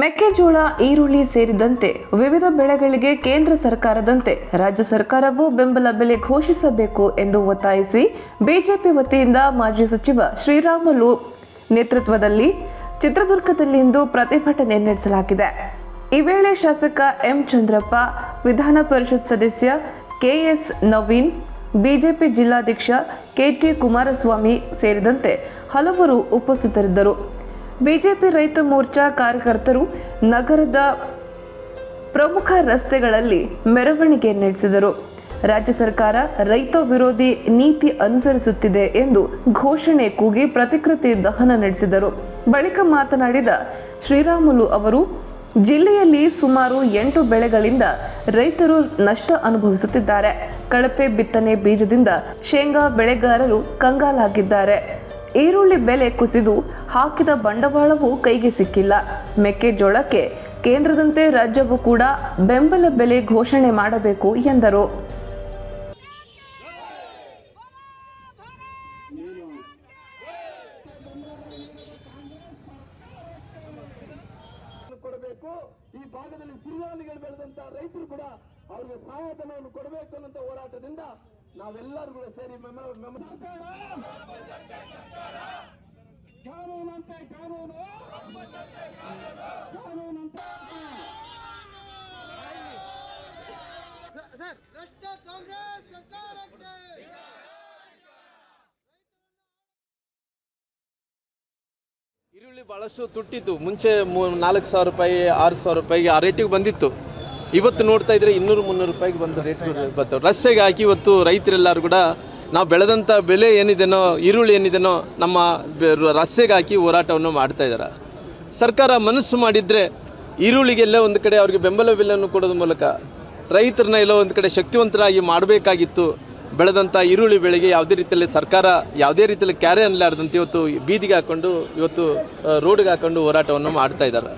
ಮೆಕ್ಕೆಜೋಳ, ಈರುಳ್ಳಿ ಸೇರಿದಂತೆ ವಿವಿಧ ಬೆಳೆಗಳಿಗೆ ಕೇಂದ್ರ ಸರ್ಕಾರದಂತೆ ರಾಜ್ಯ ಸರ್ಕಾರವೂ ಬೆಂಬಲ ಬೆಲೆ ಘೋಷಿಸಬೇಕು ಎಂದು ಒತ್ತಾಯಿಸಿ ಬಿಜೆಪಿ ವತಿಯಿಂದ ಮಾಜಿ ಸಚಿವ ಶ್ರೀರಾಮುಲು ನೇತೃತ್ವದಲ್ಲಿ ಚಿತ್ರದುರ್ಗದಲ್ಲಿಂದು ಪ್ರತಿಭಟನೆ ನಡೆಸಲಾಗಿದೆ. ಈ ವೇಳೆ ಶಾಸಕ ಎಂ ಚಂದ್ರಪ್ಪ, ವಿಧಾನ ಪರಿಷತ್ ಸದಸ್ಯ ಕೆಎಸ್ ನವೀನ್, ಬಿಜೆಪಿ ಜಿಲ್ಲಾಧ್ಯಕ್ಷ ಕೆಟಿ ಕುಮಾರಸ್ವಾಮಿ ಸೇರಿದಂತೆ ಹಲವರು ಉಪಸ್ಥಿತರಿದ್ದರು. ಬಿಜೆಪಿ ರೈತ ಮೋರ್ಚಾ ಕಾರ್ಯಕರ್ತರು ನಗರದ ಪ್ರಮುಖ ರಸ್ತೆಗಳಲ್ಲಿ ಮೆರವಣಿಗೆ ನಡೆಸಿದರು. ರಾಜ್ಯ ಸರ್ಕಾರ ರೈತ ವಿರೋಧಿ ನೀತಿ ಅನುಸರಿಸುತ್ತಿದೆ ಎಂದು ಘೋಷಣೆ ಕೂಗಿ ಪ್ರತಿಕೃತಿ ದಹನ ನಡೆಸಿದರು. ಬಳಿಕ ಮಾತನಾಡಿದ ಶ್ರೀರಾಮುಲು ಅವರು, ಜಿಲ್ಲೆಯಲ್ಲಿ ಸುಮಾರು ಎಂಟು ಬೆಳೆಗಳಿಂದ ರೈತರು ನಷ್ಟ ಅನುಭವಿಸುತ್ತಿದ್ದಾರೆ. ಕಳಪೆ ಬಿತ್ತನೆ ಬೀಜದಿಂದ ಶೇಂಗಾ ಬೆಳೆಗಾರರು ಕಂಗಾಲಾಗಿದ್ದಾರೆ. ಈರುಳ್ಳಿ ಬೆಲೆ ಕುಸಿದು ಹಾಕಿದ ಬಂಡವಾಳವೂ ಕೈಗೆ ಸಿಕ್ಕಿಲ್ಲ. ಮೆಕ್ಕೆಜೋಳಕ್ಕೆ ಕೇಂದ್ರದಂತೆ ರಾಜ್ಯವು ಕೂಡ ಬೆಂಬಲ ಬೆಲೆ ಘೋಷಣೆ ಮಾಡಬೇಕು ಎಂದರು. ಕೊಡಬೇಕು. ಈ ಭಾಗದಲ್ಲಿ ಸಿರಿಧಾನ್ಯಗಳು ಬೆಳೆದಂತ ರೈತರು ಕೂಡ ಅವರಿಗೆ ಸಹಾಯಧನವನ್ನು ಕೊಡಬೇಕು ಅನ್ನೋ ಹೋರಾಟದಿಂದ ನಾವೆಲ್ಲರೂ ಕೂಡ ಸೇರಿ ಮೆಮ- ಕಾನೂನು. ಕಾನೂನಂತೆ. ಭ್ರಷ್ಟ ಕಾಂಗ್ರೆಸ್ ಸರ್ಕಾರಕ್ಕೆ. ಈರುಳ್ಳಿ ಬಹಳಷ್ಟು ತುಟ್ಟಿತ್ತು. ಮುಂಚೆ ಮೂ ನಾಲ್ಕು ಸಾವಿರ ರೂಪಾಯಿ ಆರು ಸಾವಿರ ರೂಪಾಯಿಗೆ ಆ ರೇಟಿಗೆ ಬಂದಿತ್ತು. ಇವತ್ತು ನೋಡ್ತಾ ಇದ್ರೆ ಇನ್ನೂರು ಮುನ್ನೂರು ರೂಪಾಯಿಗೆ ಬಂದ ರೇಟ್ ಬರ್ತವೆ ರಸ್ತೆಗೆ ಹಾಕಿ ಇವತ್ತು ರೈತರೆಲ್ಲರೂ ಕೂಡ ನಾವು ಬೆಳೆದಂಥ ಬೆಲೆ ಏನಿದೆನೋ, ಈರುಳ್ಳಿ ಏನಿದೆನೋ, ನಮ್ಮ ರಸ್ತೆಗೆ ಹಾಕಿ ಹೋರಾಟವನ್ನು ಮಾಡ್ತಾ ಇದ್ದಾರೆ. ಸರ್ಕಾರ ಮನಸ್ಸು ಮಾಡಿದರೆ ಈರುಳ್ಳಿಗೆಲ್ಲ ಒಂದು ಕಡೆ ಅವ್ರಿಗೆ ಬೆಂಬಲ ಬೆಲೆಯನ್ನು ಕೊಡೋದ್ರ ಮೂಲಕ ರೈತರನ್ನ ಎಲ್ಲೋ ಒಂದು ಕಡೆ ಶಕ್ತಿವಂತರಾಗಿ ಮಾಡಬೇಕಾಗಿತ್ತು. ಬೆಳೆದಂಥ ಈರುಳ್ಳಿ ಬೆಳೆಗೆ ಯಾವುದೇ ರೀತಿಯಲ್ಲಿ ಸರ್ಕಾರ ಯಾವುದೇ ರೀತಿಯಲ್ಲಿ ಕ್ಯಾರೆ ಅನ್ನಲಾರ್ದಂತೆ ಇವತ್ತು ಬೀದಿಗೆ ಹಾಕ್ಕೊಂಡು ಇವತ್ತು ರೋಡ್ಗೆ ಹಾಕ್ಕೊಂಡು ಹೋರಾಟವನ್ನು ಮಾಡ್ತಾ ಇದ್ದಾರೆ.